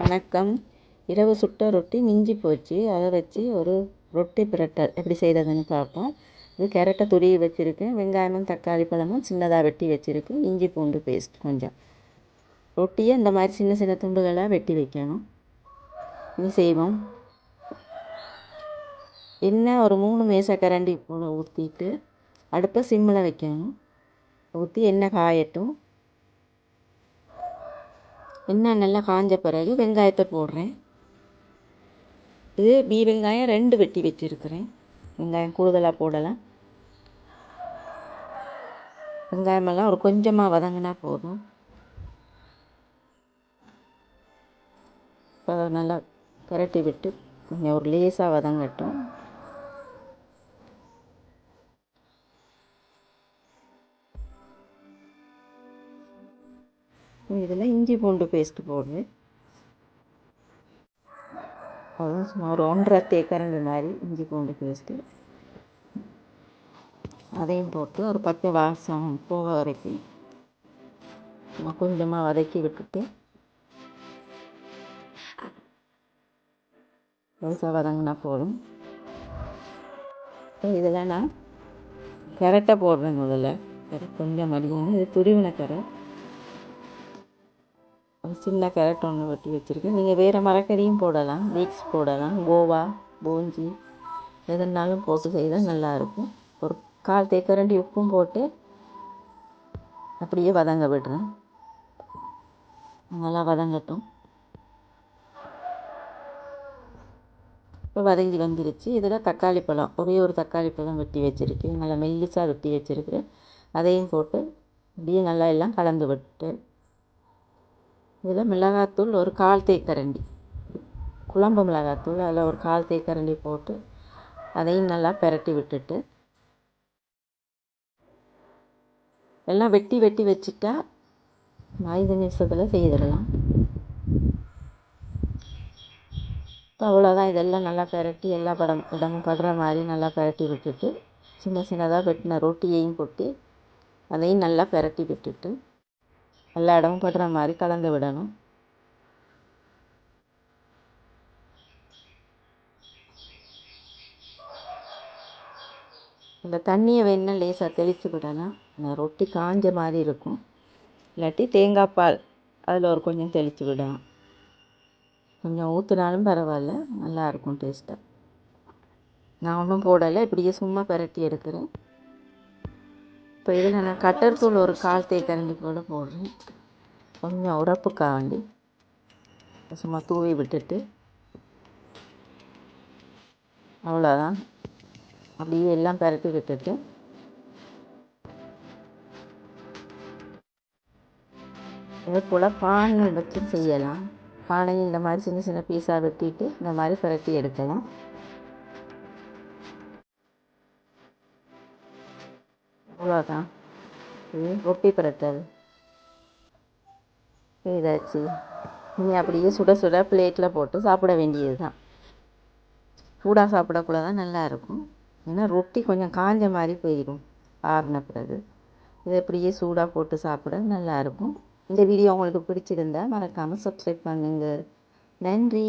வணக்கம். இரவு சுட்ட ரொட்டி மிஞ்சி போச்சு. அதை வச்சு ஒரு ரொட்டி பிரட்டல் எப்படி செய்கிறதுன்னு பார்ப்போம். இது கேரட்டை துருவி வச்சுருக்கேன். வெங்காயமும் தக்காளி பழமும் சின்னதாக வெட்டி வச்சுருக்கேன். இஞ்சி பூண்டு பேஸ்ட் கொஞ்சம். ரொட்டியை இந்த மாதிரி சின்ன சின்ன துண்டுகளாக வெட்டி வைக்கணும். இது செய்வோம். எண்ணெய் ஒரு மூணு மேசக்கரண்டி போல் ஊற்றிட்டு அடுப்பை சிம்மில் வைக்கணும். ஊற்றி எண்ணெய் காயட்டும். வெங்காயம் நல்லா காஞ்ச பிறகு வெங்காயத்தை போடுறேன். இது பீ வெங்காயம் ரெண்டு வெட்டி வச்சுருக்கிறேன். வெங்காயம் கூடுதலாக போடலாம். வெங்காயமெல்லாம் ஒரு கொஞ்சமாக வதங்கினா போதும். இப்போ நல்லா புரட்டி விட்டு கொஞ்சம் ஒரு லேசாக வதங்கட்டும். இதில் இஞ்சி பூண்டு பேஸ்ட்டு போடுவேன் அதுவும் சும்மா ஒரு ஒன்றரை தேக்கரண்டு மாதிரி இஞ்சி பூண்டு பேஸ்ட்டு அதையும் போட்டு ஒரு பத்து வாசம் போக வரைக்கும் சும்மா கொஞ்சமாக வதக்கி விட்டுட்டு. லேசாக வதங்கினா போதும். இதில் நான் கரெக்டாக போடுறேன் முதல்ல. கேரட் கொஞ்சம் மதியம் இது துருவின சின்ன கேரட் ஒன்று வெட்டி வச்சுருக்கேன். நீங்கள் வேறு மரக்கறியும் போடலாம். பீட்ஸ் போடலாம். கோவா பூஞ்சி எதுனாலும் போட்டு செய்தால் நல்லாயிருக்கும். ஒரு கால் தேக்கரண்டி உப்பும் போட்டு அப்படியே வதங்க விடுறேன். நல்லா வதங்கட்டும். இப்போ வதங்கி வந்துருச்சு. இதில் தக்காளி பழம். ஒரே ஒரு தக்காளி பழம் வெட்டி வச்சுருக்கேன். நல்லா மெல்லிசாக வெட்டி வச்சுருக்கேன் அதையும் போட்டு அப்படியே நல்லா எல்லாம் கலந்து விட்டு இதில் மிளகாத்தூள் ஒரு கால் தேக்கரண்டி. குழம்பு மிளகாத்தூள் அதில் ஒரு கால் தேக்கரண்டி போட்டு அதையும் நல்லா பெரட்டி விட்டுட்டு எல்லாம் வெட்டி வெட்டி வச்சுட்டா ஐந்து நிமிஷத்தில் செய்திடலாம். இப்போ அவ்வளோதான். இதெல்லாம் நல்லா பெரட்டி எல்லா படம் இடமும் படுற மாதிரி நல்லா பெரட்டி விட்டுட்டு சின்ன சின்னதாக வெட்டின ரொட்டியையும் கொட்டி அதையும் நல்லா பெரட்டி விட்டுட்டு எல்லா இடமும் படுற மாதிரி கலந்து விடணும். இந்த தண்ணியை வேணும் லேசாக தெளித்து விடலாம் இந்த ரொட்டி காஞ்ச மாதிரி இருக்கும். இல்லாட்டி தேங்காய் பால் அதில் ஒரு கொஞ்சம் தெளித்து விடலாம் கொஞ்சம் ஊற்றினாலும் பரவாயில்ல நல்லாயிருக்கும் டேஸ்ட்டாக நான் ஒன்றும் போடலை இப்படியே சும்மா பரட்டி எடுக்கிறேன். இப்போ இதில் நான் கட்டர் தூள் ஒரு கால் தேக்கரண்டி போல் போடுறேன். கொஞ்சம் உரப்புக்காக வேண்டி சும்மா தூவி விட்டுட்டு. அவ்வளோதான். அப்படியே எல்லாம் பரட்டி விட்டுட்டு. இதே போல் பானை வச்சு செய்யலாம். பானையும் இந்த மாதிரி சின்ன சின்ன பீஸாக வெட்டிட்டு இந்த மாதிரி பரட்டி எடுக்கலாம். அவ்வளோதான் இது ரொட்டி பிரட்டல். இதாச்சு. இனி அப்படியே சுட சுட பிளேட்டில் போட்டு சாப்பிட வேண்டியது தான் சூடாக சாப்பிடக்குள்ள தான் நல்லாயிருக்கும். ஏன்னா ரொட்டி கொஞ்சம் காஞ்ச மாதிரி போயிடும் ஆறின பிறகு. இதை அப்படியே சூடாக போட்டு சாப்பிட நல்லாயிருக்கும். இந்த வீடியோ உங்களுக்கு பிடிச்சிருந்தா மறக்காமல் சப்ஸ்கிரைப் பண்ணுங்கள் நன்றி.